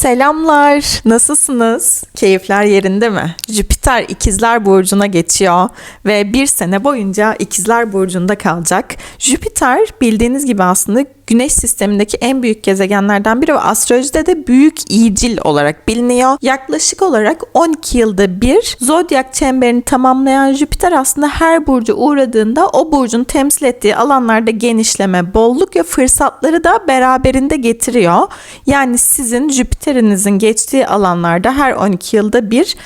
Selamlar. Nasılsınız? Keyifler yerinde mi? Jüpiter ikizler burcuna geçiyor ve bir sene boyunca ikizler burcunda kalacak. Jüpiter bildiğiniz gibi aslında Güneş sistemindeki en büyük gezegenlerden biri ve astrolojide de büyük iyicil olarak biliniyor. Yaklaşık olarak 12 yılda bir zodyak çemberini tamamlayan Jüpiter aslında her burcu uğradığında o burcun temsil ettiği alanlarda genişleme, bolluk ve fırsatları da beraberinde getiriyor. Yani sizin Jüpiter'inizin geçtiği alanlarda her 12 yılda bir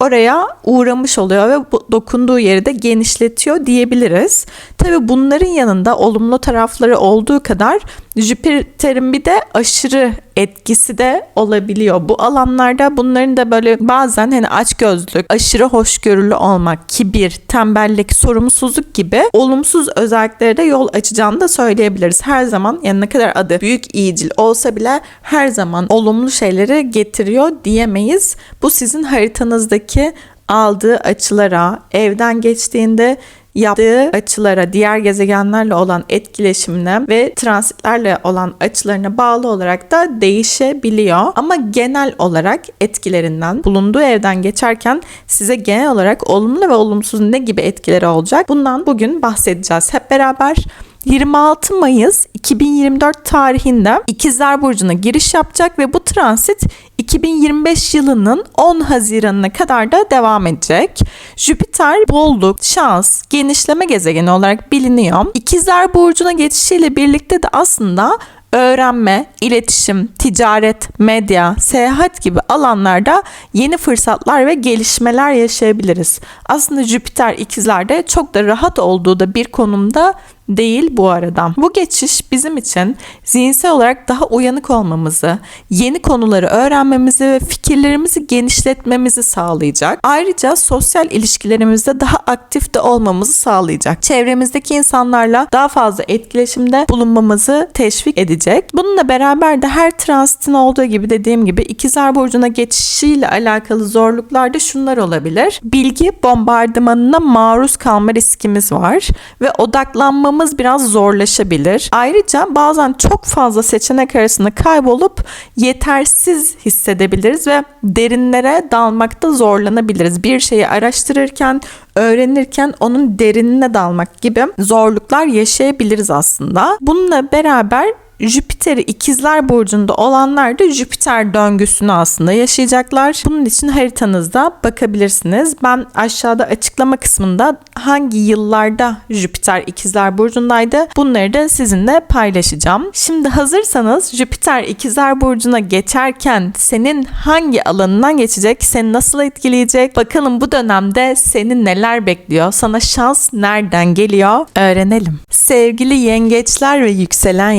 oraya uğramış oluyor ve bu, dokunduğu yeri de genişletiyor diyebiliriz. Tabi bunların yanında olumlu tarafları olduğu kadar Jüpiter'in bir de aşırı etkisi de olabiliyor. Bu alanlarda bunların da böyle bazen hani açgözlük, aşırı hoşgörülü olmak, kibir, tembellik, sorumsuzluk gibi olumsuz özelliklere de yol açacağını da söyleyebiliriz. Her zaman yani ne kadar adı büyük iyicil olsa bile her zaman olumlu şeyleri getiriyor diyemeyiz. Bu sizin haritanızdaki aldığı açılara, evden geçtiğinde yaptığı açılara, diğer gezegenlerle olan etkileşimine ve transitlerle olan açılarına bağlı olarak da değişebiliyor. Ama genel olarak etkilerinden bulunduğu evden geçerken size genel olarak olumlu ve olumsuz ne gibi etkileri olacak? Bundan bugün bahsedeceğiz hep beraber. 26 Mayıs 2024 tarihinde İkizler Burcu'na giriş yapacak ve bu transit 2025 yılının 10 Haziran'ına kadar da devam edecek. Jüpiter bolluk, şans, genişleme gezegeni olarak biliniyor. İkizler Burcu'na geçişiyle birlikte de aslında öğrenme, iletişim, ticaret, medya, seyahat gibi alanlarda yeni fırsatlar ve gelişmeler yaşayabiliriz. Aslında Jüpiter ikizlerde çok da rahat olduğu da bir konumda değil bu arada. Bu geçiş bizim için zihinsel olarak daha uyanık olmamızı, yeni konuları öğrenmemizi ve fikirlerimizi genişletmemizi sağlayacak. Ayrıca sosyal ilişkilerimizde daha aktif de olmamızı sağlayacak. Çevremizdeki insanlarla daha fazla etkileşimde bulunmamızı teşvik edecek. Bununla beraber de her transitin olduğu gibi dediğim gibi ikizler burcuna geçişiyle alakalı zorluklarda şunlar olabilir. Bilgi bombardımanına maruz kalma riskimiz var ve odaklanmamız bulmamız biraz zorlaşabilir. Ayrıca bazen çok fazla seçenek arasında kaybolup yetersiz hissedebiliriz ve derinlere dalmakta zorlanabiliriz. Bir şeyi araştırırken, öğrenirken onun derinine dalmak gibi zorluklar yaşayabiliriz aslında. Bununla beraber Jüpiter'i ikizler burcunda olanlar da Jüpiter döngüsünü aslında yaşayacaklar. Bunun için haritanızda bakabilirsiniz. Ben aşağıda açıklama kısmında hangi yıllarda Jüpiter ikizler burcundaydı bunları da sizinle paylaşacağım. Şimdi hazırsanız Jüpiter ikizler burcuna geçerken senin hangi alanından geçecek, seni nasıl etkileyecek? Bakalım bu dönemde seni neler bekliyor? Sana şans nereden geliyor? Öğrenelim. Sevgili yengeçler ve yükselen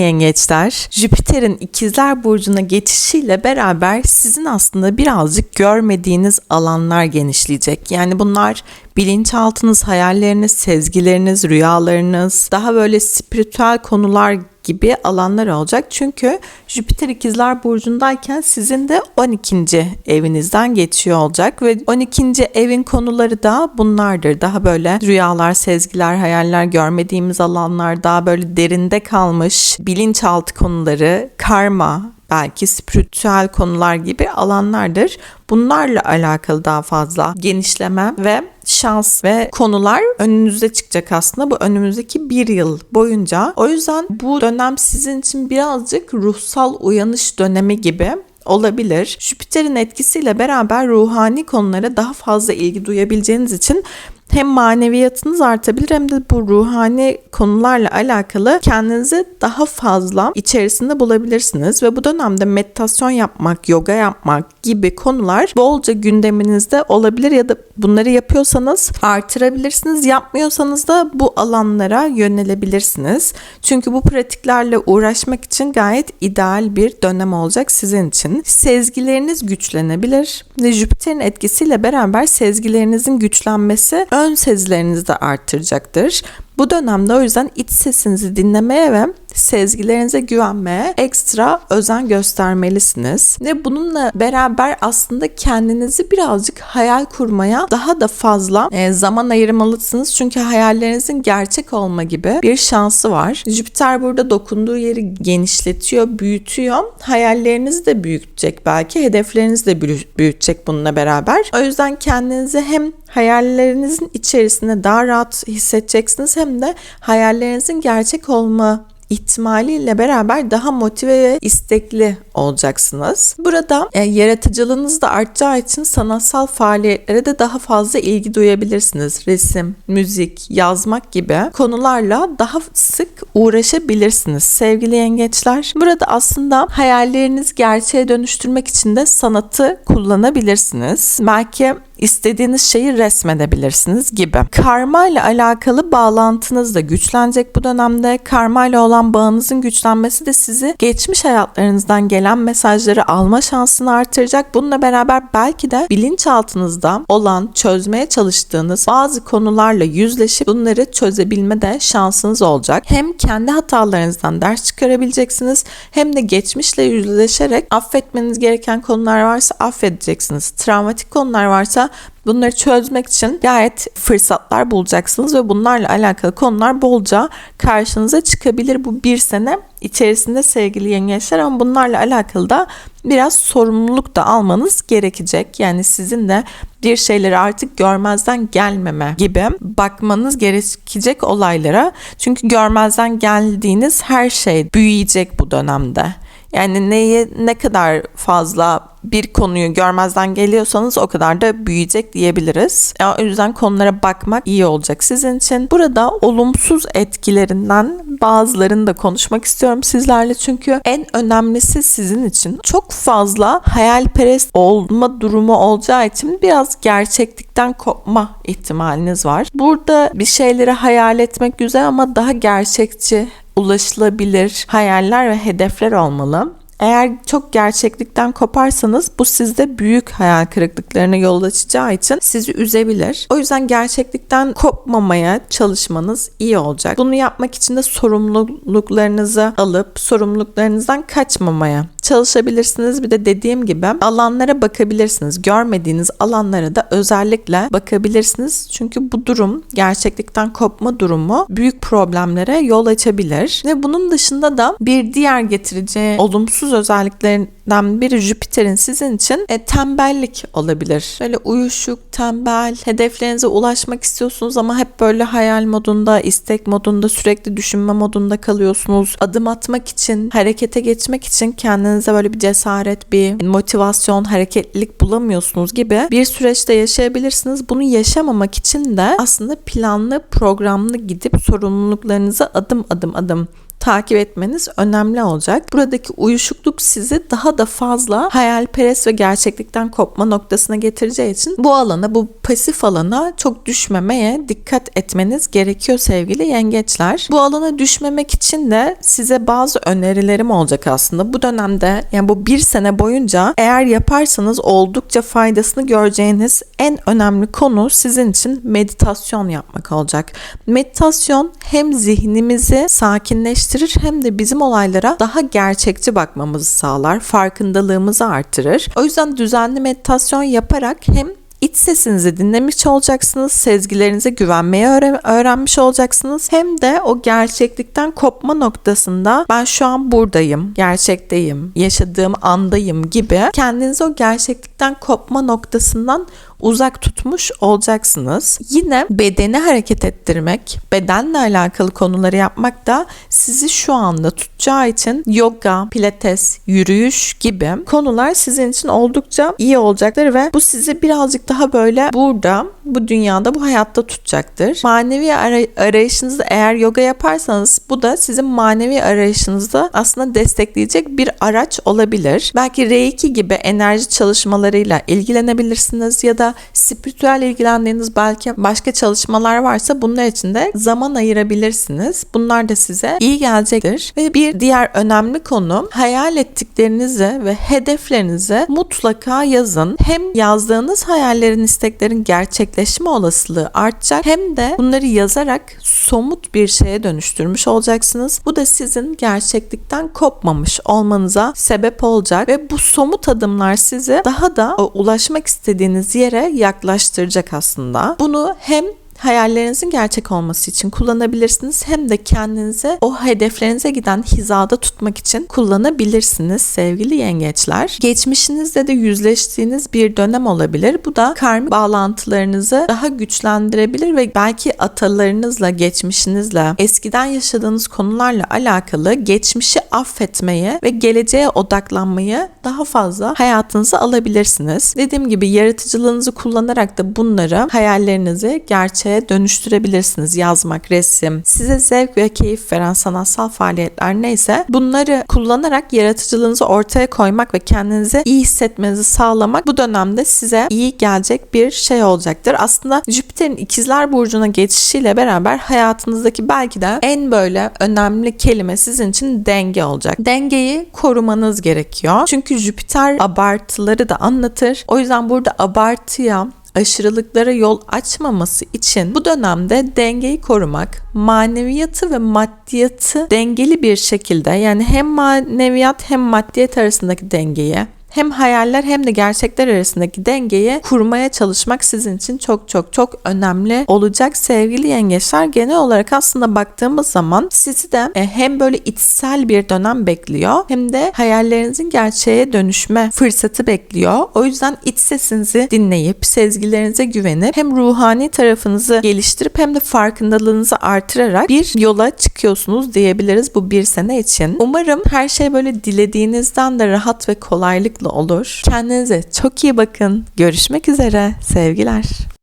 yengeçler Jüpiter'in ikizler burcuna geçişiyle beraber sizin aslında birazcık görmediğiniz alanlar genişleyecek. Yani bunlar bilinçaltınız, hayalleriniz, sezgileriniz, rüyalarınız, daha böyle spiritüel konular gibi alanlar olacak. Çünkü Jüpiter ikizler burcundayken sizin de 12. evinizden geçiyor olacak ve 12. evin konuları da bunlardır. Daha böyle rüyalar, sezgiler, hayaller görmediğimiz alanlar, daha böyle derinde kalmış bilinçaltı konuları, karma, belki spiritüel konular gibi alanlardır. Bunlarla alakalı daha fazla genişleme ve şans ve konular önünüze çıkacak aslında bu önümüzdeki bir yıl boyunca. O yüzden bu dönem sizin için birazcık ruhsal uyanış dönemi gibi olabilir. Jüpiter'in etkisiyle beraber ruhani konulara daha fazla ilgi duyabileceğiniz için hem maneviyatınız artabilir hem de bu ruhani konularla alakalı kendinizi daha fazla içerisinde bulabilirsiniz ve bu dönemde meditasyon yapmak, yoga yapmak gibi konular bolca gündeminizde olabilir ya da bunları yapıyorsanız artırabilirsiniz. Yapmıyorsanız da bu alanlara yönelebilirsiniz. Çünkü bu pratiklerle uğraşmak için gayet ideal bir dönem olacak sizin için. Sezgileriniz güçlenebilir ve Jüpiter'in etkisiyle beraber sezgilerinizin güçlenmesi ön sezilerinizi de arttıracaktır. Bu dönemde o yüzden iç sesinizi dinlemeye ve sezgilerinize güvenmeye ekstra özen göstermelisiniz. Ve bununla beraber aslında kendinizi birazcık hayal kurmaya daha da fazla e, zaman ayırmalısınız. Çünkü hayallerinizin gerçek olma gibi bir şansı var. Jüpiter burada dokunduğu yeri genişletiyor, büyütüyor. Hayallerinizi de büyütecek belki, hedeflerinizi de büyütecek bununla beraber. O yüzden kendinizi hem hayallerinizin içerisinde daha rahat hissedeceksiniz hem de hayallerinizin gerçek olma ihtimaliyle beraber daha motive ve istekli olacaksınız. Burada e, yaratıcılığınız da artacağı için sanatsal faaliyetlere de daha fazla ilgi duyabilirsiniz. Resim, müzik, yazmak gibi konularla daha sık uğraşabilirsiniz sevgili yengeçler. Burada aslında hayallerinizi gerçeğe dönüştürmek için de sanatı kullanabilirsiniz. Belki istediğiniz şeyi resmedebilirsiniz gibi. Karma ile alakalı bağlantınız da güçlenecek bu dönemde. Karma ile olan bağınızın güçlenmesi de sizi geçmiş hayatlarınızdan gelen mesajları alma şansını artıracak. Bununla beraber belki de bilinçaltınızda olan çözmeye çalıştığınız bazı konularla yüzleşip bunları çözebilme de şansınız olacak. Hem kendi hatalarınızdan ders çıkarabileceksiniz hem de geçmişle yüzleşerek affetmeniz gereken konular varsa affedeceksiniz. Travmatik konular varsa bunları çözmek için gayet fırsatlar bulacaksınız ve bunlarla alakalı konular bolca karşınıza çıkabilir bu bir sene içerisinde sevgili yengeçler ama bunlarla alakalı da biraz sorumluluk da almanız gerekecek. Yani sizin de bir şeyleri artık görmezden gelmeme gibi bakmanız gerekecek olaylara. Çünkü görmezden geldiğiniz her şey büyüyecek bu dönemde. Yani neyi ne kadar fazla bir konuyu görmezden geliyorsanız o kadar da büyüyecek diyebiliriz. Yani o yüzden konulara bakmak iyi olacak sizin için. Burada olumsuz etkilerinden bazılarını da konuşmak istiyorum sizlerle çünkü en önemlisi sizin için çok fazla hayalperest olma durumu olacağı için biraz gerçeklikten kopma ihtimaliniz var. Burada bir şeyleri hayal etmek güzel ama daha gerçekçi ulaşılabilir hayaller ve hedefler olmalı. Eğer çok gerçeklikten koparsanız bu sizde büyük hayal kırıklıklarına yol açacağı için sizi üzebilir. O yüzden gerçeklikten kopmamaya çalışmanız iyi olacak. Bunu yapmak için de sorumluluklarınızı alıp sorumluluklarınızdan kaçmamaya çalışabilirsiniz. Bir de dediğim gibi alanlara bakabilirsiniz. Görmediğiniz alanlara da özellikle bakabilirsiniz. Çünkü bu durum gerçeklikten kopma durumu büyük problemlere yol açabilir. Ve bunun dışında da bir diğer getireceği olumsuz özelliklerinden biri Jüpiter'in sizin için e, tembellik olabilir. Böyle uyuşuk, tembel, hedeflerinize ulaşmak istiyorsunuz ama hep böyle hayal modunda, istek modunda, sürekli düşünme modunda kalıyorsunuz. Adım atmak için, harekete geçmek için kendinize böyle bir cesaret, bir motivasyon, hareketlilik bulamıyorsunuz gibi bir süreçte yaşayabilirsiniz. Bunu yaşamamak için de aslında planlı, programlı gidip sorumluluklarınızı adım adım adım takip etmeniz önemli olacak. Buradaki uyuşukluk sizi daha da fazla hayalperest ve gerçeklikten kopma noktasına getireceği için bu alana, bu pasif alana çok düşmemeye dikkat etmeniz gerekiyor sevgili yengeçler. Bu alana düşmemek için de size bazı önerilerim olacak aslında. Bu dönemde yani bu bir sene boyunca eğer yaparsanız oldukça faydasını göreceğiniz en önemli konu sizin için meditasyon yapmak olacak. Meditasyon hem zihnimizi sakinleştirir geliştirir hem de bizim olaylara daha gerçekçi bakmamızı sağlar, farkındalığımızı artırır. O yüzden düzenli meditasyon yaparak hem iç sesinizi dinlemiş olacaksınız, sezgilerinize güvenmeyi öğrenmiş olacaksınız. Hem de o gerçeklikten kopma noktasında ben şu an buradayım, gerçekteyim, yaşadığım andayım gibi kendinizi o gerçeklikten kopma noktasından uzak tutmuş olacaksınız. Yine bedeni hareket ettirmek, bedenle alakalı konuları yapmak da sizi şu anda tutacağı için yoga, pilates, yürüyüş gibi konular sizin için oldukça iyi olacaktır ve bu sizi birazcık daha böyle burada, bu dünyada, bu hayatta tutacaktır. Manevi arayışınızda eğer yoga yaparsanız bu da sizin manevi arayışınızda aslında destekleyecek bir araç olabilir. Belki Reiki gibi enerji çalışmalarıyla ilgilenebilirsiniz ya da da spiritüel ilgilendiğiniz belki başka çalışmalar varsa bunlar için de zaman ayırabilirsiniz. Bunlar da size iyi gelecektir. Ve bir diğer önemli konu hayal ettiklerinizi ve hedeflerinizi mutlaka yazın. Hem yazdığınız hayallerin, isteklerin gerçekleşme olasılığı artacak hem de bunları yazarak somut bir şeye dönüştürmüş olacaksınız. Bu da sizin gerçeklikten kopmamış olmanıza sebep olacak ve bu somut adımlar sizi daha da ulaşmak istediğiniz yere yaklaştıracak aslında. Bunu hem hayallerinizin gerçek olması için kullanabilirsiniz hem de kendinizi o hedeflerinize giden hizada tutmak için kullanabilirsiniz sevgili yengeçler. Geçmişinizde de yüzleştiğiniz bir dönem olabilir. Bu da karmik bağlantılarınızı daha güçlendirebilir ve belki atalarınızla, geçmişinizle, eskiden yaşadığınız konularla alakalı geçmişi affetmeyi ve geleceğe odaklanmayı daha fazla hayatınıza alabilirsiniz. Dediğim gibi yaratıcılığınızı kullanarak da bunları hayallerinizi gerçeğe dönüştürebilirsiniz. Yazmak, resim, size zevk ve keyif veren sanatsal faaliyetler neyse bunları kullanarak yaratıcılığınızı ortaya koymak ve kendinizi iyi hissetmenizi sağlamak bu dönemde size iyi gelecek bir şey olacaktır. Aslında Jüpiter'in ikizler burcuna geçişiyle beraber hayatınızdaki belki de en böyle önemli kelime sizin için denge olacak. Dengeyi korumanız gerekiyor. Çünkü Jüpiter abartıları da anlatır. O yüzden burada abartıya aşırılıklara yol açmaması için bu dönemde dengeyi korumak, maneviyatı ve maddiyatı dengeli bir şekilde yani hem maneviyat hem maddiyat arasındaki dengeyi hem hayaller hem de gerçekler arasındaki dengeyi kurmaya çalışmak sizin için çok çok çok önemli olacak sevgili yengeçler. Genel olarak aslında baktığımız zaman sizi de e, hem böyle içsel bir dönem bekliyor hem de hayallerinizin gerçeğe dönüşme fırsatı bekliyor. O yüzden iç sesinizi dinleyip sezgilerinize güvenip hem ruhani tarafınızı geliştirip hem de farkındalığınızı artırarak bir yola çıkıyorsunuz diyebiliriz bu bir sene için. Umarım her şey böyle dilediğinizden de rahat ve kolaylıkla olur. Kendinize çok iyi bakın. Görüşmek üzere. Sevgiler.